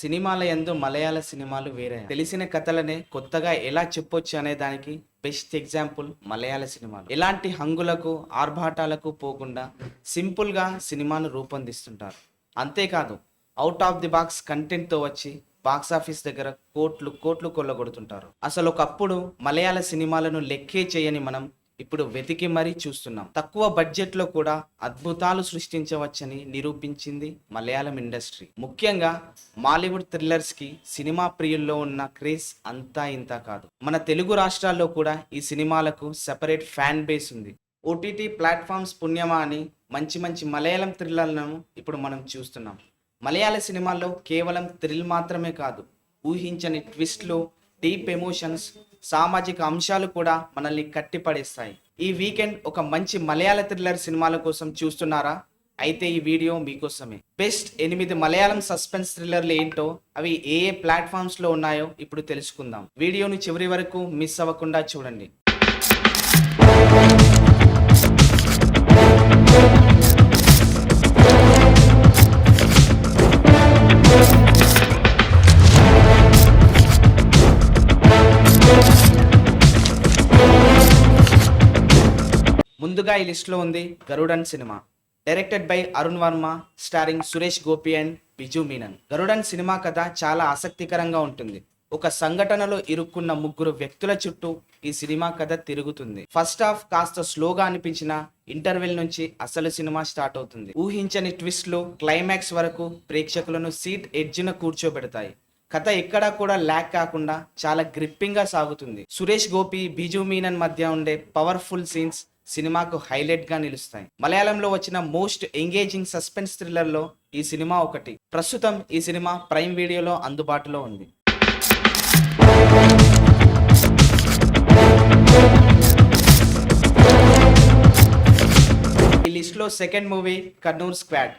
సినిమాల ఎందు మలయాళ సినిమాలు వేరే. తెలిసిన కథలనే కొత్తగా ఎలా చెప్పొచ్చు అనే దానికి బెస్ట్ ఎగ్జాంపుల్ మలయాళ సినిమాలు. ఎలాంటి హంగులకు ఆర్భాటాలకు పోకుండా సింపుల్గా సినిమాను రూపొందిస్తుంటారు. అంతేకాదు అవుట్ ఆఫ్ ది బాక్స్ కంటెంట్తో వచ్చి బాక్స్ ఆఫీస్ దగ్గర కోట్లు కోట్లు కొల్లగొడుతుంటారు. అసలు ఒకప్పుడు మలయాళ సినిమాలను లెక్కే చేయని మనం ఇప్పుడు వెతికి మరీ చూస్తున్నాం. తక్కువ బడ్జెట్లో కూడా అద్భుతాలు సృష్టించవచ్చని నిరూపించింది మలయాళం ఇండస్ట్రీ. ముఖ్యంగా మాలీవుడ్ థ్రిల్లర్స్కి సినిమా ప్రియుల్లో ఉన్న క్రేజ్ అంతా ఇంత కాదు. మన తెలుగు రాష్ట్రాల్లో కూడా ఈ సినిమాలకు సెపరేట్ ఫ్యాన్ బేస్ ఉంది. ఓటీటీ ప్లాట్ఫామ్స్ పుణ్యమా అని మంచి మంచి మలయాళం థ్రిల్లర్లను ఇప్పుడు మనం చూస్తున్నాం. మలయాళ సినిమాల్లో కేవలం థ్రిల్ మాత్రమే కాదు ఊహించని ట్విస్ట్లు డీప్ ఎమోషన్స్ సామాజిక అంశాలు కూడా మనల్ని కట్టిపడేస్తాయి. ఈ వీకెండ్ ఒక మంచి మలయాళ థ్రిల్లర్ సినిమాల కోసం చూస్తున్నారా? అయితే ఈ వీడియో మీకోసమే. బెస్ట్ ఎనిమిది మలయాళం సస్పెన్స్ థ్రిల్లర్లు ఏంటో అవి ఏ ఏ ప్లాట్ఫామ్స్లో ఉన్నాయో ఇప్పుడు తెలుసుకుందాం. వీడియోను చివరి వరకు మిస్ అవ్వకుండా చూడండి. ముందుగా ఈ లిస్ట్లో ఉంది Garudan cinema. Directed by Arun Varma starring Suresh Gopi and Biju Menon. Garudan cinema కథ చాలా ఆసక్తికరంగా ఉంటుంది. ఒక సంఘటనలో ఇరుక్కున్న ముగ్గురు వ్యక్తుల చుట్టూ ఈ సినిమా కథ తిరుగుతుంది. ఫస్ట్ హాఫ్ కాస్త స్లోగా అనిపించిన ఇంటర్వెల్ నుంచి అసలు సినిమా స్టార్ట్ అవుతుంది. ఊహించని ట్విస్ట్లు క్లైమాక్స్ వరకు ప్రేక్షకులను సీట్ ఎడ్జిన కూర్చోబెడతాయి. కథ ఎక్కడా కూడా ల్యాక్ కాకుండా చాలా గ్రిప్పింగ్గా సాగుతుంది. సురేష్ గోపి బిజు మీనన్ మధ్య ఉండే పవర్ఫుల్ సీన్స్ సినిమాకు హైలైట్గా నిలుస్తాయి. మలయాళంలో వచ్చిన మోస్ట్ ఎంగేజింగ్ సస్పెన్స్ థ్రిల్లర్లో ఈ సినిమా ఒకటి. ప్రస్తుతం ఈ సినిమా ప్రైమ్ వీడియోలో అందుబాటులో ఉంది. ఈ లిస్ట్లో second movie Kannur squad.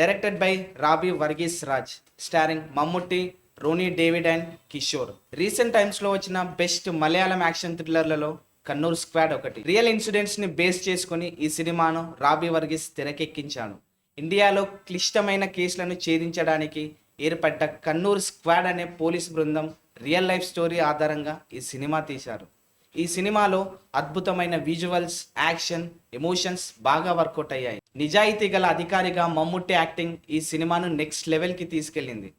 Directed by Roby Varghese Raj. Starring Mammootty Rony David and Kishore. Recent టైమ్స్లో వచ్చిన బెస్ట్ మలయాళం యాక్షన్ థ్రిల్లర్లలో కన్నూర్ స్క్వాడ్ ఒకటి. రియల్ ఇన్సిడెంట్స్ని బేస్ చేసుకుని ఈ సినిమాను రాబీ వర్గీస్ తెరకెక్కించాడు. ఇండియాలో క్లిష్టమైన కేసులను ఛేదించడానికి ఏర్పడ్డ కన్నూర్ స్క్వాడ్ అనే పోలీస్ బృందం రియల్ లైఫ్ స్టోరీ ఆధారంగా ఈ సినిమా తీశారు. ఈ సినిమాలో అద్భుతమైన విజువల్స్ యాక్షన్ ఎమోషన్స్ బాగా వర్కౌట్ అయ్యాయి. నిజాయితీ గల అధికారిగా మమ్ముట్టి యాక్టింగ్ ఈ సినిమాను నెక్స్ట్ లెవెల్కి తీసుకెళ్ళింది.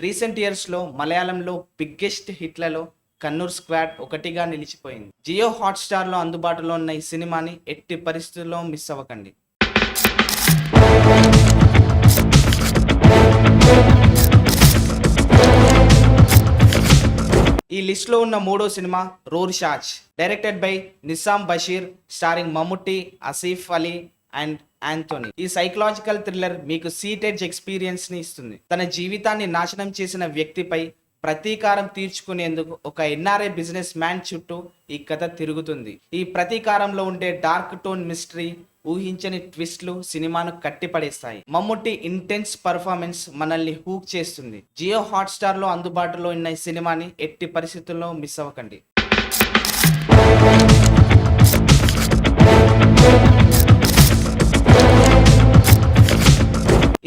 రీసెంట్ ఇయర్స్లో మలయాళంలో బిగ్గెస్ట్ హిట్లలో కన్నూర్ స్క్వాడ్ ఒకటిగా నిలిచిపోయింది. జియో హాట్స్టార్లో అందుబాటులో ఉన్న ఈ సినిమాని ఎట్టి పరిస్థితుల్లో మిస్ అవ్వకండి. ఈ లిస్ట్లో ఉన్న మూడో cinema Rorschach directed by Nisam Basheer starring Mammootty Asif Ali and Antony ఈ సైకలాజికల్ థ్రిల్లర్ మీకు సీటెడ్జ్ ఎక్స్పీరియన్స్ని ఇస్తుంది. తన జీవితాన్ని నాశనం చేసిన వ్యక్తిపై ప్రతీకారం తీర్చుకునేందుకు ఒక ఎన్ఆర్ఐ బిజినెస్ మ్యాన్ చుట్టూ ఈ కథ తిరుగుతుంది. ఈ ప్రతీకారంలో ఉండే డార్క్ టోన్ మిస్టరీ ఊహించని ట్విస్ట్లు సినిమాను కట్టిపడేస్తాయి. మమ్ముట్టి ఇంటెన్స్ పర్ఫార్మెన్స్ మనల్ని హూక్ చేస్తుంది. జియో హాట్స్టార్లో అందుబాటులో ఉన్న ఈ సినిమాని ఎట్టి పరిస్థితుల్లో మిస్ అవ్వకండి.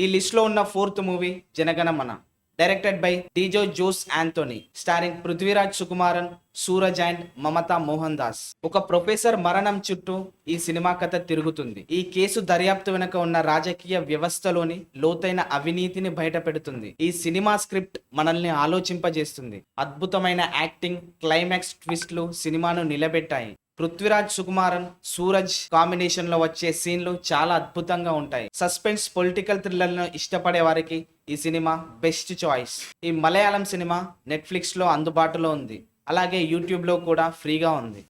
ఈ లిస్ట్లో ఉన్న fourth movie Janaganamana. Directed by Dijo Jose Antony starring Prithviraj Sukumaran Suraj and Mamta Mohan Das ఒక ప్రొఫెసర్ మరణం చుట్టూ ఈ సినిమా కథ తిరుగుతుంది. ఈ కేసు దర్యాప్తు వెనుక ఉన్న రాజకీయ వ్యవస్థలోని లోతైన అవినీతిని బయటపెడుతుంది. ఈ సినిమా స్క్రిప్ట్ మనల్ని ఆలోచింపజేస్తుంది. అద్భుతమైన యాక్టింగ్ క్లైమాక్స్ ట్విస్ట్లు సినిమాను నిలబెట్టాయి. పృథ్వీరాజ్ సుకుమారన్ సూరజ్ కాంబినేషన్లో వచ్చే సీన్లు చాలా అద్భుతంగా ఉంటాయి. సస్పెన్స్ పొలిటికల్ థ్రిల్లర్లను ఇష్టపడే వారికి ఈ సినిమా బెస్ట్ చాయిస్ ఈ మలయాళం సినిమా నెట్ఫ్లిక్స్లో అందుబాటులో ఉంది. అలాగే యూట్యూబ్లో కూడా ఫ్రీగా ఉంది.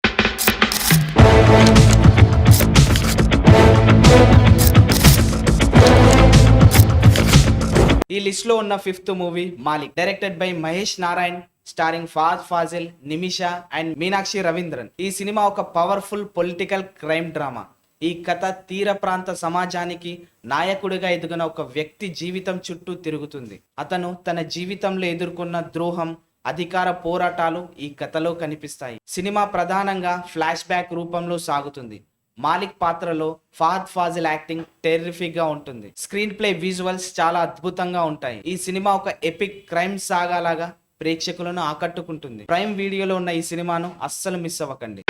ఈ లిస్ట్లో ఉన్న fifth movie Malik. Directed by Mahesh Narayan starring Fahadh Faasil Nimisha and Meenakshi Raveendran. ఈ సినిమా ఒక పవర్ఫుల్ పొలిటికల్ క్రైమ్ డ్రామా ఈ కథ తీర ప్రాంత సమాజానికి నాయకుడిగా ఎదిగిన ఒక వ్యక్తి జీవితం చుట్టూ తిరుగుతుంది. అతను తన జీవితంలో ఎదుర్కొన్న ద్రోహం అధికార పోరాటాలు ఈ కథలో కనిపిస్తాయి. సినిమా ప్రధానంగా ఫ్లాష్ బ్యాక్ రూపంలో సాగుతుంది. మాలిక్ పాత్రలో ఫహద్ ఫాజిల్ యాక్టింగ్ టెర్రిఫిక్గా ఉంటుంది. స్క్రీన్ ప్లే విజువల్స్ చాలా అద్భుతంగా ఉంటాయి. ఈ సినిమా ఒక ఎపిక్ క్రైమ్ సాగా లాగా ప్రేక్షకులను ఆకట్టుకుంటుంది. ప్రైమ్ వీడియోలో ఉన్న ఈ సినిమాను అస్సలు మిస్ అవ్వకండి.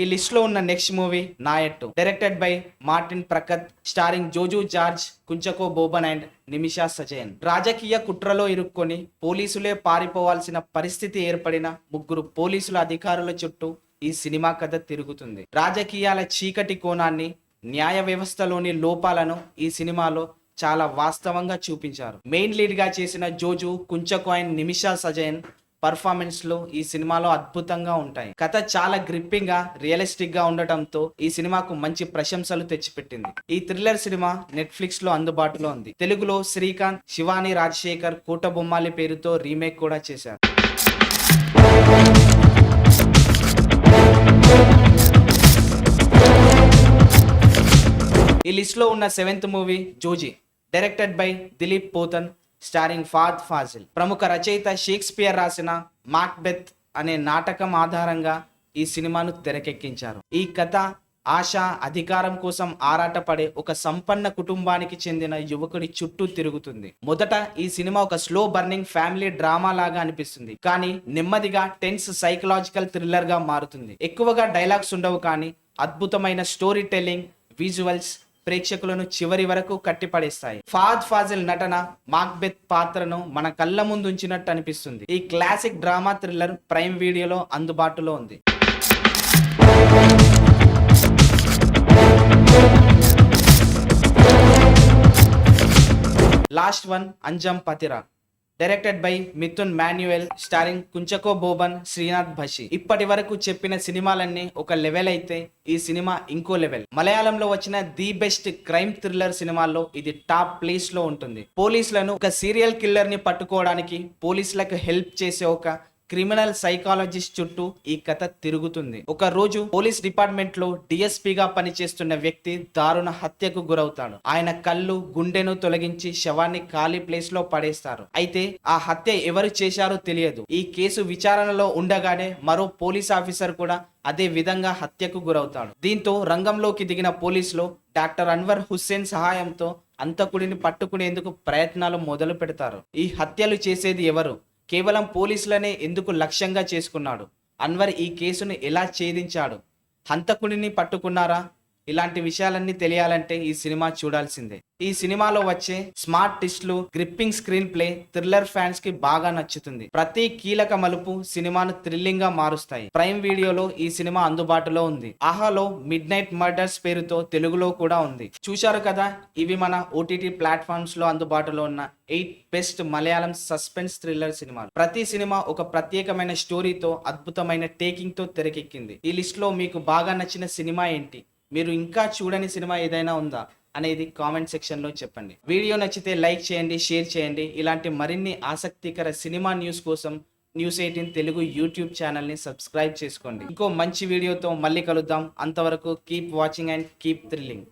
ఈ లిస్ట్లో ఉన్న next movie Nayattu. Directed by Martin Prakkat starring Joju George Kunchacko Boban and Nimisha Sajayan. రాజకీయ కుట్రలో ఇరుక్కొని పోలీసులే పారిపోవాల్సిన పరిస్థితి ఏర్పడిన ముగ్గురు పోలీసుల అధికారుల చుట్టూ ఈ సినిమా కథ తిరుగుతుంది. రాజకీయాల చీకటి కోణాన్ని న్యాయ వ్యవస్థలోని లోపాలను ఈ సినిమాలో చాలా వాస్తవంగా చూపించారు. మెయిన్ లీడ్గా చేసిన జోజు కుంచకో అండ్ నిమిషా సజయన్ పర్ఫార్మెన్స్లో ఈ సినిమాలో అద్భుతంగా ఉంటాయి. కథ చాలా గ్రిప్పింగ్గా రియలిస్టిక్గా ఉండటంతో ఈ సినిమాకు మంచి ప్రశంసలు తెచ్చిపెట్టింది. ఈ థ్రిల్లర్ సినిమా నెట్ఫ్లిక్స్లో అందుబాటులో ఉంది. తెలుగులో శ్రీకాంత్ శివాని రాజశేఖర్ కూట బొమ్మాలి పేరుతో రీమేక్ కూడా చేశారు. ఈ లిస్ట్లో ఉన్న seventh movie Joji directed by Dileesh Pothan starring Fahadh Faasil. ప్రముఖ రచయిత షేక్స్పియర్ రాసిన మాక్బెత్ అనే నాటకం ఆధారంగా ఈ సినిమాను తెరకెక్కించారు. ఈ కథ ఆశ అధికారం కోసం ఆరాటపడే ఒక సంపన్న కుటుంబానికి చెందిన యువకుడి చుట్టూ తిరుగుతుంది. మొదట ఈ సినిమా ఒక స్లో బర్నింగ్ ఫ్యామిలీ డ్రామా లాగా అనిపిస్తుంది. కానీ నెమ్మదిగా టెన్స్ సైకలాజికల్ థ్రిల్లర్గా మారుతుంది. ఎక్కువగా డైలాగ్స్ ఉండవు కానీ అద్భుతమైన స్టోరీ టెల్లింగ్ విజువల్స్ ప్రేక్షకులను చివరి వరకు కట్టిపడేస్తాయి. ఫాద్ ఫాజిల్ నటన మాక్బెత్ పాత్రను మన కళ్ళ ముందు ఉంచినట్టు అనిపిస్తుంది. ఈ క్లాసిక్ డ్రామా థ్రిల్లర్ ప్రైమ్ వీడియోలో అందుబాటులో ఉంది. Last one Anjaam Pathiraa. Directed by Midhun Manuel starring Kunchacko Boban Sreenath Bhasi ఇప్పటి వరకు చెప్పిన సినిమాలన్నీ ఒక లెవెల్ అయితే ఈ సినిమా ఇంకో లెవెల్ మలయాళంలో వచ్చిన ది బెస్ట్ క్రైమ్ థ్రిల్లర్ సినిమాల్లో ఇది టాప్ ప్లేస్లో ఉంటుంది. పోలీసులను ఒక సీరియల్ కిల్లర్ని పట్టుకోవడానికి పోలీసులకు హెల్ప్ చేసే ఒక క్రిమినల్ సైకాలజిస్ట్ చుట్టూ ఈ కథ తిరుగుతుంది. ఒక రోజు పోలీస్ డిపార్ట్మెంట్లో డిఎస్పీగా పనిచేస్తున్న వ్యక్తి దారుణ హత్యకు గురవుతాడు. ఆయన కళ్ళు గుండెను తొలగించి శవాన్ని ఖాళీ ప్లేస్లో పడేస్తారు. అయితే ఆ హత్య ఎవరు చేశారో తెలియదు. ఈ కేసు విచారణలో ఉండగానే మరో పోలీస్ ఆఫీసర్ కూడా అదే విధంగా హత్యకు గురవుతాడు. దీంతో రంగంలోకి దిగిన పోలీసులు డాక్టర్ అన్వర్ హుస్సేన్ సహాయంతో అంతకుడిని పట్టుకునేందుకు ప్రయత్నాలు మొదలు పెడతారు ఈ హత్యలు చేసేది ఎవరు? కేవలం పోలీసులనే ఎందుకు లక్ష్యంగా చేసుకున్నాడు? అన్వర్ ఈ కేసును ఎలా ఛేదించాడు? హంతకుడిని పట్టుకున్నారా? ఇలాంటి విషయాలన్నీ తెలియాలంటే ఈ సినిమా చూడాల్సిందే. ఈ సినిమాలో వచ్చే స్మార్ట్ టిస్ట్లు గ్రిప్పింగ్ స్క్రీన్ ప్లే థ్రిల్లర్ ఫ్యాన్స్కి బాగా నచ్చుతుంది. ప్రతి కీలక మలుపు సినిమాను థ్రిల్లింగ్గా మారుస్తాయి. ప్రైమ్ వీడియోలో ఈ సినిమా అందుబాటులో ఉంది. ఆహాలో మిడ్ నైట్ మర్డర్స్ పేరుతో తెలుగులో కూడా ఉంది. చూశారు కదా ఇవి మన ఓటీటీ ప్లాట్ఫామ్స్లో అందుబాటులో ఉన్న eight best Malayalam suspense thriller సినిమాలు. ప్రతి సినిమా ఒక ప్రత్యేకమైన స్టోరీతో అద్భుతమైన టేకింగ్తో తెరకెక్కింది. ఈ లిస్ట్లో మీకు బాగా నచ్చిన సినిమా ఏంటి? మీరు ఇంకా చూడని సినిమా ఏదైనా ఉందా అనేది కామెంట్ సెక్షన్లో చెప్పండి. వీడియో నచ్చితే లైక్ చేయండి షేర్ చేయండి. ఇలాంటి మరిన్ని ఆసక్తికర సినిమా న్యూస్ కోసం న్యూస్ ఎయిటీన్ తెలుగు యూట్యూబ్ ఛానల్ని సబ్స్క్రైబ్ చేసుకోండి. ఇంకో మంచి వీడియోతో మళ్ళీ కలుద్దాం. అంతవరకు keep watching and keep thrilling.